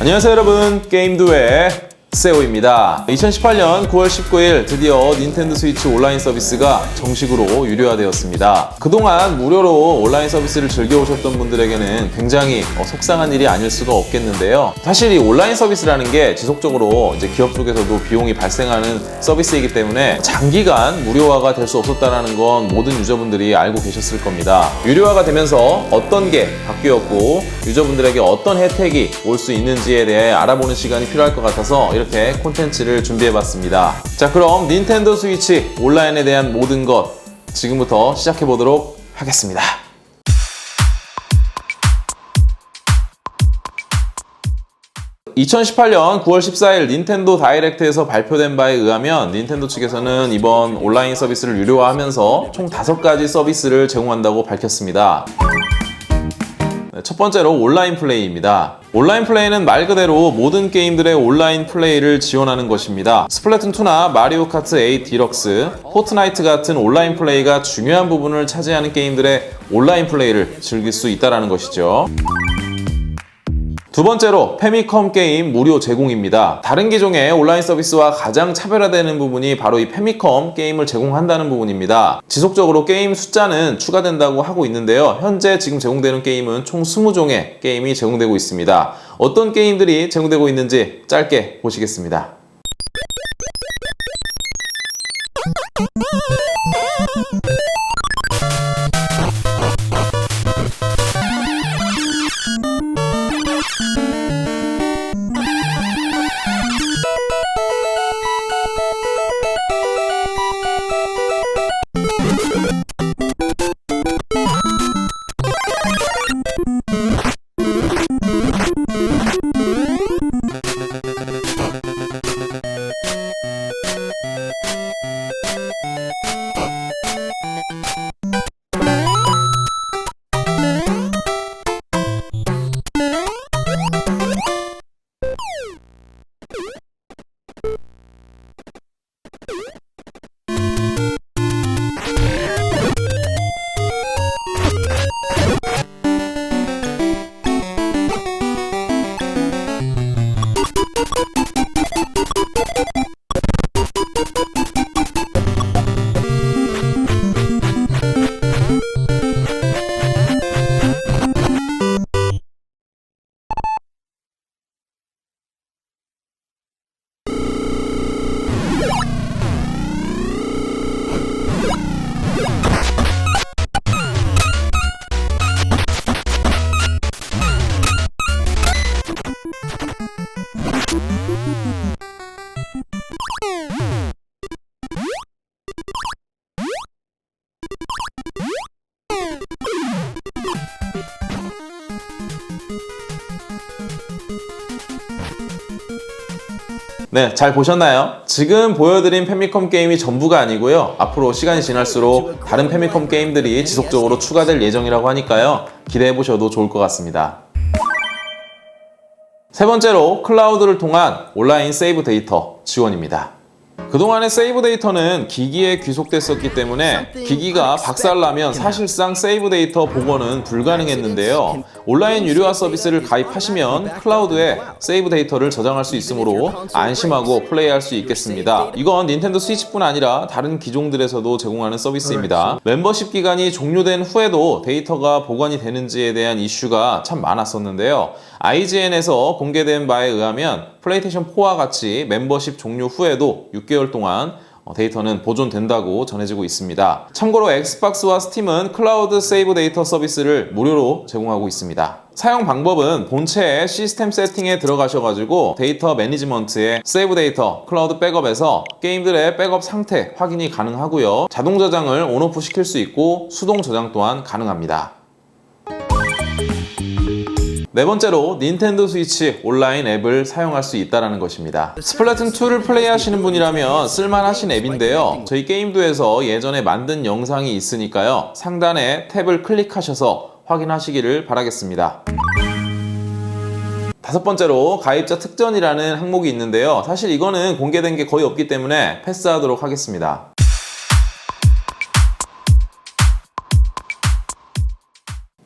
안녕하세요 여러분. 게임두의 세오입니다. 2018년 9월 19일 드디어 닌텐도 스위치 온라인 서비스가 정식으로 유료화되었습니다. 그동안 무료로 온라인 서비스를 즐겨오셨던 분들에게는 굉장히 어, 속상한 일이 아닐 수가 없겠는데요. 사실 이 온라인 서비스라는 게 지속적으로 이제 기업 쪽에서도 비용이 발생하는 서비스이기 때문에 장기간 무료화가 될 수 없었다는 건 모든 유저분들이 알고 계셨을 겁니다. 유료화가 되면서 어떤 게 바뀌었고 유저분들에게 어떤 혜택이 올 수 있는지에 대해 알아보는 시간이 필요할 것 같아서 이렇게 콘텐츠를 준비해봤습니다. 자, 그럼 닌텐도 스위치 온라인에 대한 모든 것 지금부터 시작해보도록 하겠습니다. (2018년 9월 14일) 닌텐도 다이렉트에서 발표된 바에 의하면 닌텐도 측에서는 이번 온라인 서비스를 유료화하면서 총 5가지 서비스를 제공한다고 밝혔습니다. 네, 첫 번째로 온라인 플레이입니다. 온라인 플레이는 말 그대로 모든 게임들의 온라인 플레이를 지원하는 것입니다. 스플래툰2나 마리오 카트 8 디럭스, 포트나이트 같은 온라인 플레이가 중요한 부분을 차지하는 게임들의 온라인 플레이를 즐길 수 있다는 것이죠. 두 번째로 페미컴 게임 무료 제공입니다. 다른 기종의 온라인 서비스와 가장 차별화되는 부분이 바로 이 페미컴 게임을 제공한다는 부분입니다. 지속적으로 게임 숫자는 추가된다고 하고 있는데요. 현재 지금 제공되는 게임은 총 20종의 게임이 제공되고 있습니다. 어떤 게임들이 제공되고 있는지 짧게 보시겠습니다. 네, 잘 보셨나요? 지금 보여드린 페미컴 게임이 전부가 아니고요. 앞으로 시간이 지날수록 다른 페미컴 게임들이 지속적으로 추가될 예정이라고 하니까요. 기대해 보셔도 좋을 것 같습니다. 세 번째로 클라우드를 통한 온라인 세이브 데이터 지원입니다. 그동안의 세이브 데이터는 기기에 귀속됐었기 때문에 기기가 박살나면 사실상 세이브 데이터 복원은 불가능했는데요. 온라인 유료화 서비스를 가입하시면 클라우드에 세이브 데이터를 저장할 수 있으므로 안심하고 플레이할 수 있겠습니다. 이건 닌텐도 스위치뿐 아니라 다른 기종들에서도 제공하는 서비스입니다. 멤버십 기간이 종료된 후에도 데이터가 보관이 되는지에 대한 이슈가 참 많았었는데요. IGN에서 공개된 바에 의하면 플레이테이션 4와 같이 멤버십 종료 후에도 6개월 동안 어, 데이터는 보존된다고 전해지고 있습니다. 참고로 엑스박스와 스팀은 클라우드 세이브 데이터 서비스를 무료로 제공하고 있습니다. 사용 방법은 본체의 시스템 세팅에 들어가셔가지고 데이터 매니지먼트에 세이브 데이터 클라우드 백업에서 게임들의 백업 상태 확인이 가능하고요. 자동 저장을 온오프 시킬 수 있고 수동 저장 또한 가능합니다. 네 번째로 닌텐도 스위치 온라인 앱을 사용할 수 있다는 것입니다. 스플래툰 2를 플레이하시는 분이라면 쓸만하신 앱인데요. 저희 게임도에서 예전에 만든 영상이 있으니까요. 상단에 탭을 클릭하셔서 확인하시기를 바라겠습니다. 다섯 번째로 가입자 특전이라는 항목이 있는데요. 사실 이거는 공개된 게 거의 없기 때문에 패스하도록 하겠습니다.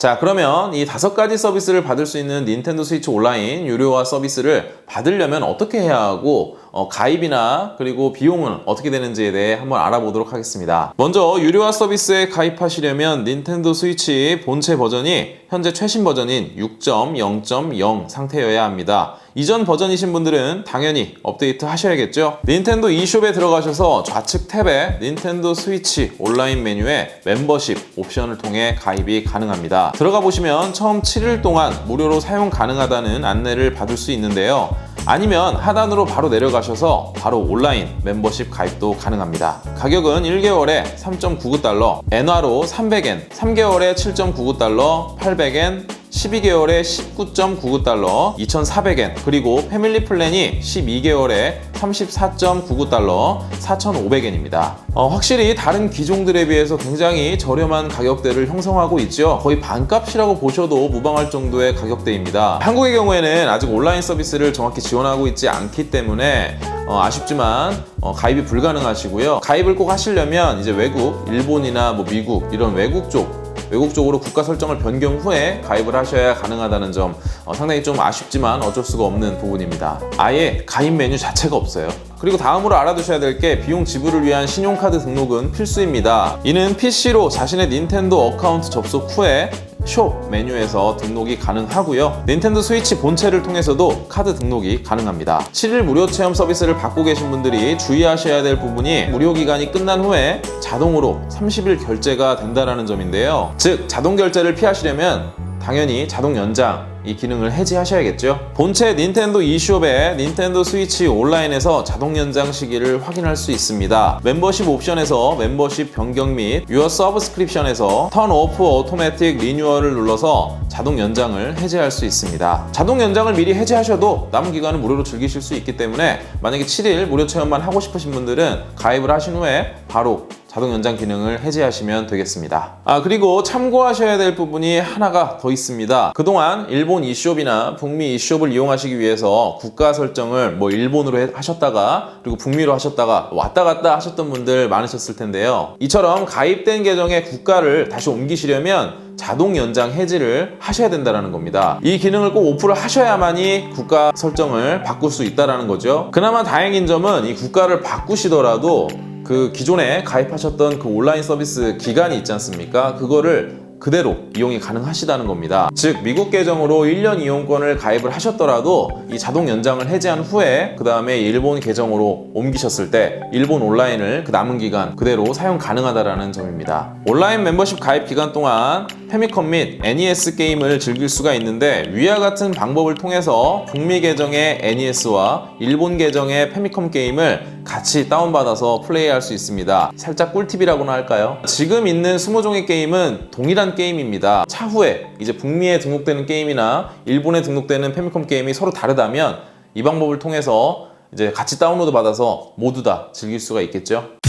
자, 그러면 이 다섯 가지 서비스를 받을 수 있는 닌텐도 스위치 온라인 유료화 서비스를 받으려면 어떻게 해야 하고 어, 가입이나 그리고 비용은 어떻게 되는지에 대해 한번 알아보도록 하겠습니다. 먼저 유료화 서비스에 가입하시려면 닌텐도 스위치 본체 버전이 현재 최신 버전인 6.0.0 상태여야 합니다. 이전 버전이신 분들은 당연히 업데이트 하셔야겠죠. 닌텐도 e숍에 들어가셔서 좌측 탭에 닌텐도 스위치 온라인 메뉴에 멤버십 옵션을 통해 가입이 가능합니다. 들어가 보시면 처음 7일 동안 무료로 사용 가능하다는 안내를 받을 수 있는데요. 아니면 하단으로 바로 내려가셔서 바로 온라인 멤버십 가입도 가능합니다. 가격은 1개월에 3.99달러, 엔화로 300엔, 3개월에 7.99달러, 800엔, 12개월에 19.99달러, 2,400엔, 그리고 패밀리 플랜이 12개월에 34.99달러, 4,500엔입니다. 어, 확실히 다른 기종들에 비해서 굉장히 저렴한 가격대를 형성하고 있죠. 거의 반값이라고 보셔도 무방할 정도의 가격대입니다. 한국의 경우에는 아직 온라인 서비스를 정확히 지원하고 있지 않기 때문에 어, 아쉽지만 어, 가입이 불가능하시고요. 가입을 꼭 하시려면 이제 외국, 일본이나 뭐 미국 이런 외국 쪽 외국 쪽으로 국가 설정을 변경 후에 가입을 하셔야 가능하다는 점 어, 상당히 좀 아쉽지만 어쩔 수가 없는 부분입니다. 아예 가입 메뉴 자체가 없어요. 그리고 다음으로 알아두셔야 될 게 비용 지불을 위한 신용카드 등록은 필수입니다. 이는 PC로 자신의 닌텐도 어카운트 접속 후에 숍 메뉴에서 등록이 가능하고요. 닌텐도 스위치 본체를 통해서도 카드 등록이 가능합니다. 7일 무료 체험 서비스를 받고 계신 분들이 주의하셔야 될 부분이 무료 기간이 끝난 후에 자동으로 30일 결제가 된다는 점인데요. 즉 자동 결제를 피하시려면 당연히 자동 연장 이 기능을 해지하셔야겠죠. 본체 닌텐도 e숍의 닌텐도 스위치 온라인에서 자동 연장 시기를 확인할 수 있습니다. 멤버십 옵션에서 멤버십 변경 및 유어 서브스크립션에서 턴 오프 오토매틱 리뉴얼을 눌러서 자동 연장을 해제할 수 있습니다. 자동 연장을 미리 해제하셔도 남은 기간은 무료로 즐기실 수 있기 때문에 만약에 7일 무료 체험만 하고 싶으신 분들은 가입을 하신 후에 바로 자동 연장 기능을 해제하시면 되겠습니다. 아, 그리고 참고하셔야 될 부분이 하나가 더 있습니다. 그동안 일본 e숍이나 북미 e숍을 이용하시기 위해서 국가 설정을 뭐 일본으로 해- 하셨다가 그리고 북미로 하셨다가 왔다 갔다 하셨던 분들 많으셨을 텐데요. 이처럼 가입된 계정의 국가를 다시 옮기시려면 자동 연장 해지를 하셔야 된다는 겁니다. 이 기능을 꼭 오프를 하셔야만이 국가 설정을 바꿀 수 있다는 거죠. 그나마 다행인 점은 이 국가를 바꾸시더라도 그 기존에 가입하셨던 그 온라인 서비스 기간이 있지 않습니까? 그거를 그대로 이용이 가능하시다는 겁니다. 즉 미국 계정으로 1년 이용권을 가입을 하셨더라도 이 자동 연장을 해제한 후에 그 다음에 일본 계정으로 옮기셨을 때 일본 온라인을 그 남은 기간 그대로 사용 가능하다라는 점입니다. 온라인 멤버십 가입 기간 동안 페미컴 및 NES 게임을 즐길 수가 있는데 위와 같은 방법을 통해서 북미 계정의 NES와 일본 계정의 페미컴 게임을 같이 다운받아서 플레이할 수 있습니다. 살짝 꿀팁이라고나 할까요? 지금 있는 20종의 게임은 동일한 게임입니다. 차후에 이제 북미에 등록되는 게임이나 일본에 등록되는 페미컴 게임이 서로 다르다면 이 방법을 통해서 이제 같이 다운로드 받아서 모두 다 즐길 수가 있겠죠.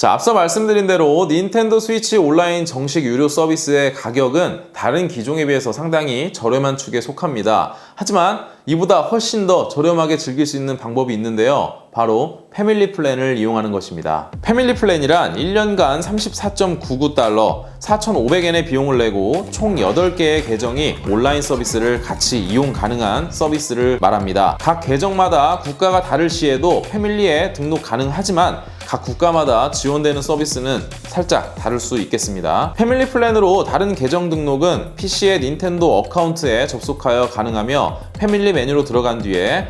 자, 앞서 말씀드린 대로 닌텐도 스위치 온라인 정식 유료 서비스의 가격은 다른 기종에 비해서 상당히 저렴한 축에 속합니다. 하지만 이보다 훨씬 더 저렴하게 즐길 수 있는 방법이 있는데요. 바로 패밀리 플랜을 이용하는 것입니다. 패밀리 플랜이란 1년간 34.99달러, 4,500엔의 비용을 내고 총 8개의 계정이 온라인 서비스를 같이 이용 가능한 서비스를 말합니다. 각 계정마다 국가가 다를 시에도 패밀리에 등록 가능하지만 각 국가마다 지원되는 서비스는 살짝 다를 수 있겠습니다. 패밀리 플랜으로 다른 계정 등록은 PC의 닌텐도 어카운트에 접속하여 가능하며 패밀리 메뉴로 들어간 뒤에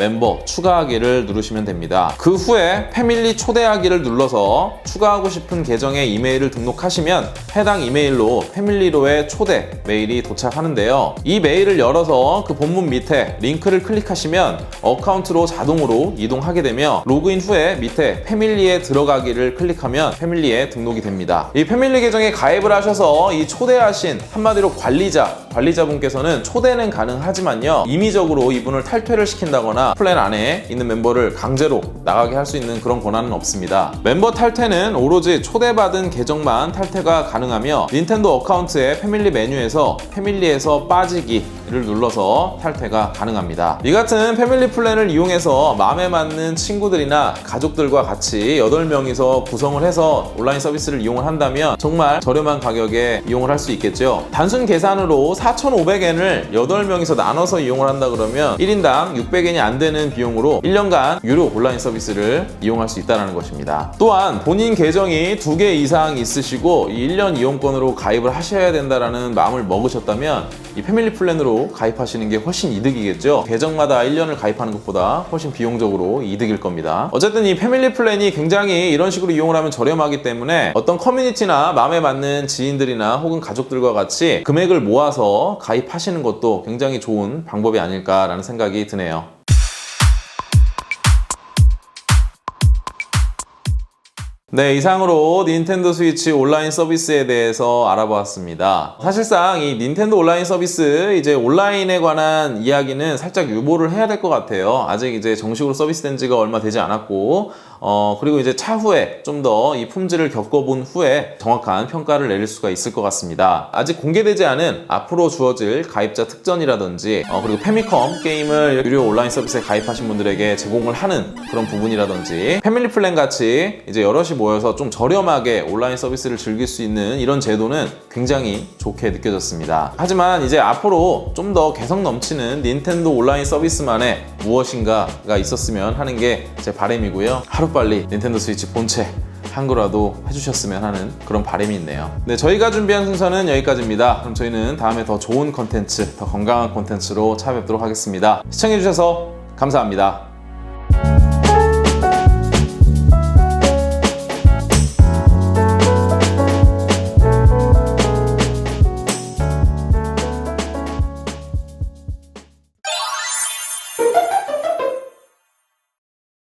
멤버 추가하기를 누르시면 됩니다. 그 후에 패밀리 초대하기를 눌러서 추가하고 싶은 계정에 이메일을 등록하시면 해당 이메일로 패밀리로의 초대 메일이 도착하는데요. 이 메일을 열어서 그 본문 밑에 링크를 클릭하시면 어카운트로 자동으로 이동하게 되며 로그인 후에 밑에 패밀리에 들어가기를 클릭하면 패밀리에 등록이 됩니다. 이 패밀리 계정에 가입을 하셔서 이 초대하신 한마디로 관리자, 관리자분께서는 초대는 가능하지만요. 임의적으로 이분을 탈퇴를 시킨다거나 플랜 안에 있는 멤버를 강제로 나가게 할 수 있는 그런 권한은 없습니다. 멤버 탈퇴는 오로지 초대받은 계정만 탈퇴가 가능하며 닌텐도 어카운트의 패밀리 메뉴에서 패밀리에서 빠지기 탈퇴를 눌러서 탈퇴가 가능합니다. 이 같은 패밀리 플랜을 이용해서 마음에 맞는 친구들이나 가족들과 같이 8명이서 구성을 해서 온라인 서비스를 이용을 한다면 정말 저렴한 가격에 이용을 할 수 있겠죠. 단순 계산으로 4,500엔을 8명이서 나눠서 이용을 한다 그러면 1인당 600엔이 안 되는 비용으로 1년간 유료 온라인 서비스를 이용할 수 있다는 것입니다. 또한 본인 계정이 두개 이상 있으시고 이 1년 이용권으로 가입을 하셔야 된다라는 마음을 먹으셨다면 이 패밀리 플랜으로 가입하시는 게 훨씬 이득이겠죠. 계정마다 1년을 가입하는 것보다 훨씬 비용적으로 이득일 겁니다. 어쨌든 이 패밀리 플랜이 굉장히 이런 식으로 이용을 하면 저렴하기 때문에 어떤 커뮤니티나 마음에 맞는 지인들이나 혹은 가족들과 같이 금액을 모아서 가입하시는 것도 굉장히 좋은 방법이 아닐까라는 생각이 드네요. 네, 이상으로 닌텐도 스위치 온라인 서비스에 대해서 알아보았습니다. 사실상 이 닌텐도 온라인 서비스 이제 온라인에 관한 이야기는 살짝 유보를 해야 될 것 같아요. 아직 이제 정식으로 서비스된 지가 얼마 되지 않았고, 어, 그리고 이제 차후에 좀 더 이 품질을 겪어본 후에 정확한 평가를 내릴 수가 있을 것 같습니다. 아직 공개되지 않은 앞으로 주어질 가입자 특전이라든지, 어, 그리고 페미컴 게임을 유료 온라인 서비스에 가입하신 분들에게 제공을 하는 그런 부분이라든지, 패밀리 플랜 같이 이제 여럿이 모여서 좀 저렴하게 온라인 서비스를 즐길 수 있는 이런 제도는 굉장히 좋게 느껴졌습니다. 하지만 이제 앞으로 좀 더 개성 넘치는 닌텐도 온라인 서비스만의 무엇인가가 있었으면 하는 게 제 바람이고요. 하루 빨리 닌텐도 스위치 본체 한 거라도 해주셨으면 하는 그런 바람이 있네요. 네, 저희가 준비한 순서는 여기까지입니다. 그럼 저희는 다음에 더 좋은 컨텐츠, 더 건강한 컨텐츠로 찾아뵙도록 하겠습니다. 시청해주셔서 감사합니다.